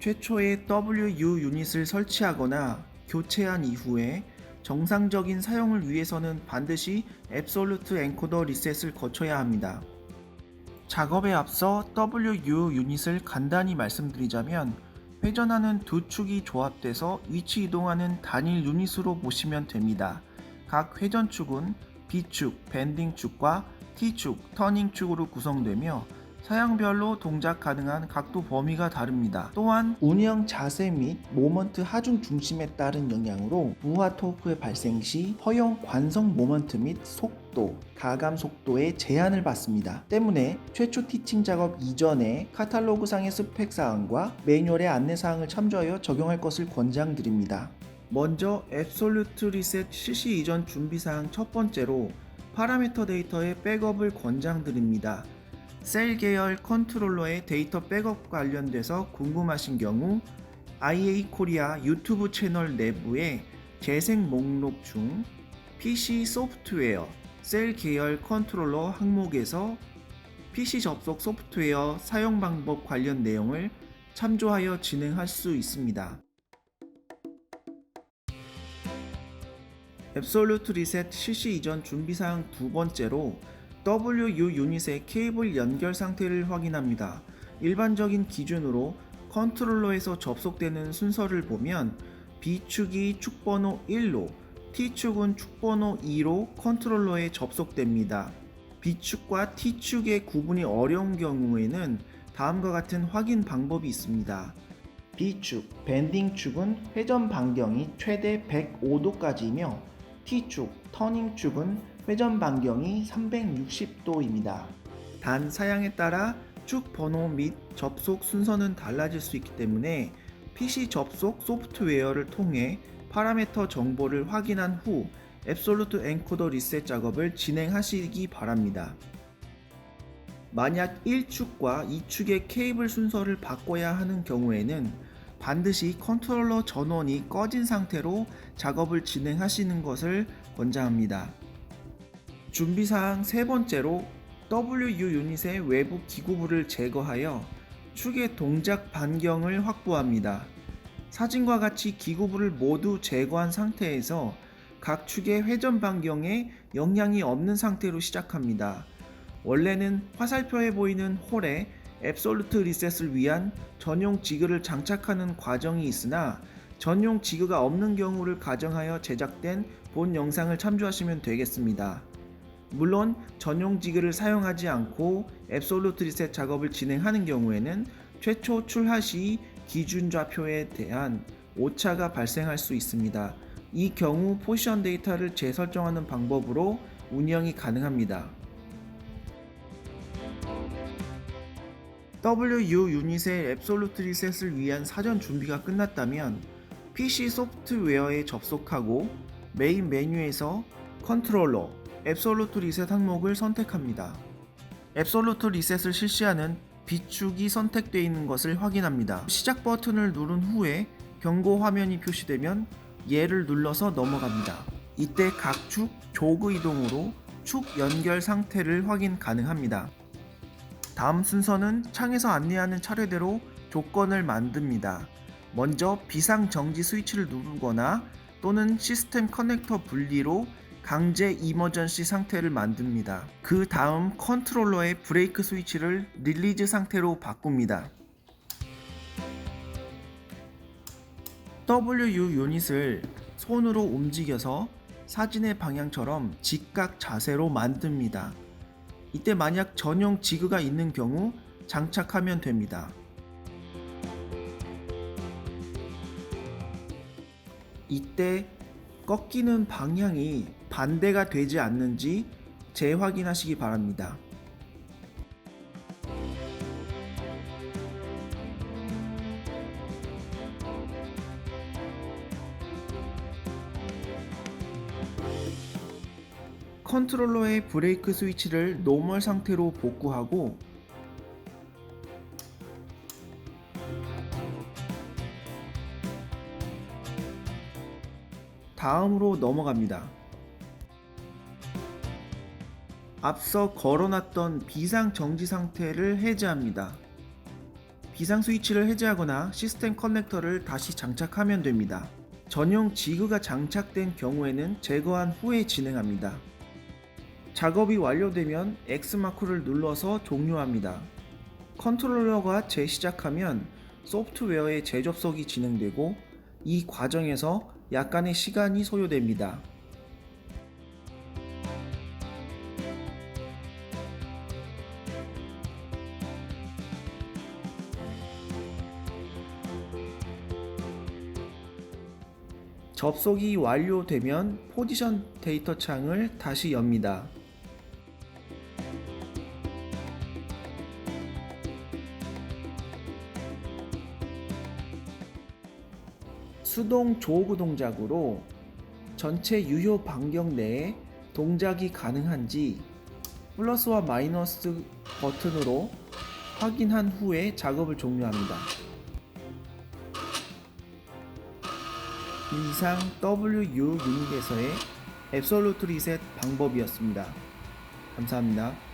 최초의 WU 유닛을 설치하거나 교체한 이후에 정상적인 사용을 위해서는 반드시 앱솔루트 엔코더 리셋을 거쳐야 합니다. 작업에 앞서 WU 유닛을 간단히 말씀드리자면 회전하는 두 축이 조합돼서 위치 이동하는 단일 유닛으로 보시면 됩니다. 각 회전축은 B축, 밴딩축과 T축, 터닝축으로 구성되며 사양별로 동작 가능한 각도 범위가 다릅니다. 또한 운영 자세 및 모먼트 하중 중심에 따른 영향으로 무화 토크의 발생 시 허용 관성 모먼트 및 속도, 가감 속도에 제한을 받습니다. 때문에 최초 티칭 작업 이전에 카탈로그상의 스펙 사항과 매뉴얼의 안내 사항을 참조하여 적용할 것을 권장드립니다. 먼저 앱솔루트 리셋 실시 이전 준비 사항 첫 번째로 파라미터 데이터의 백업을 권장드립니다. 셀 계열 컨트롤러의 데이터 백업 관련돼서 궁금하신 경우 IA 코리아 유튜브 채널 내부의 재생 목록 중 PC 소프트웨어 셀 계열 컨트롤러 항목에서 PC 접속 소프트웨어 사용 방법 관련 내용을 참조하여 진행할 수 있습니다. 앱솔루트 리셋 실시 이전 준비 사항 두 번째로 WU 유닛의 케이블 연결 상태를 확인합니다. 일반적인 기준으로 컨트롤러에서 접속되는 순서를 보면 B축이 축번호 1로 T축은 축번호 2로 컨트롤러에 접속됩니다. B축과 T축의 구분이 어려운 경우에는 다음과 같은 확인 방법이 있습니다. B축, 밴딩축은 회전 반경이 최대 105도까지이며 T축, 터닝축은 회전 반경이 360도입니다. 단 사양에 따라 축 번호 및 접속 순서는 달라질 수 있기 때문에 PC 접속 소프트웨어를 통해 파라미터 정보를 확인한 후 앱솔루트 엔코더 리셋 작업을 진행하시기 바랍니다. 만약 1축과 2축의 케이블 순서를 바꿔야 하는 경우에는 반드시 컨트롤러 전원이 꺼진 상태로 작업을 진행하시는 것을 권장합니다. 준비사항 세 번째로 WU 유닛의 외부 기구부를 제거하여 축의 동작 반경을 확보합니다. 사진과 같이 기구부를 모두 제거한 상태에서 각 축의 회전 반경에 영향이 없는 상태로 시작합니다. 원래는 화살표에 보이는 홀에 앱솔루트 리셋을 위한 전용 지그를 장착하는 과정이 있으나 전용 지그가 없는 경우를 가정하여 제작된 본 영상을 참조하시면 되겠습니다. 물론 전용 지그를 사용하지 않고 앱솔루트 리셋 작업을 진행하는 경우에는 최초 출하 시 기준 좌표에 대한 오차가 발생할 수 있습니다. 이 경우 포지션 데이터를 재설정하는 방법으로 운영이 가능합니다. WU 유닛의 앱솔루트 리셋을 위한 사전 준비가 끝났다면 PC 소프트웨어에 접속하고 메인 메뉴에서 컨트롤러 앱솔루트 리셋 항목을 선택합니다. 앱솔루트 리셋을 실시하는 B축이 선택되어 있는 것을 확인합니다. 시작 버튼을 누른 후에 경고 화면이 표시되면 얘를 눌러서 넘어갑니다. 이때 각 축 조그 이동으로 축 연결 상태를 확인 가능합니다. 다음 순서는 창에서 안내하는 차례대로 조건을 만듭니다. 먼저 비상 정지 스위치를 누르거나 또는 시스템 커넥터 분리로 강제 이머전시 상태를 만듭니다. 그 다음 컨트롤러의 브레이크 스위치를 릴리즈 상태로 바꿉니다. WU 유닛을 손으로 움직여서 사진의 방향처럼 직각 자세로 만듭니다. 이때 만약 전용 지그가 있는 경우 장착하면 됩니다. 이때 꺾이는 방향이 반대가 되지 않는지 재확인하시기 바랍니다. 컨트롤러의 브레이크 스위치를 노멀 상태로 복구하고 다음으로 넘어갑니다. 앞서 걸어놨던 비상 정지 상태를 해제합니다. 비상 스위치를 해제하거나 시스템 커넥터를 다시 장착하면 됩니다. 전용 지그가 장착된 경우에는 제거한 후에 진행합니다. 작업이 완료되면 X마크를 눌러서 종료합니다. 컨트롤러가 재시작하면 소프트웨어의 재접속이 진행되고 이 과정에서 약간의 시간이 소요됩니다. 접속이 완료되면 포지션 데이터 창을 다시 엽니다. 수동 조그 동작으로 전체 유효 반경 내에 동작이 가능한지 플러스와 마이너스 버튼으로 확인한 후에 작업을 종료합니다. 이상 WU 유닛에서의 앱솔루트 리셋 방법이었습니다. 감사합니다.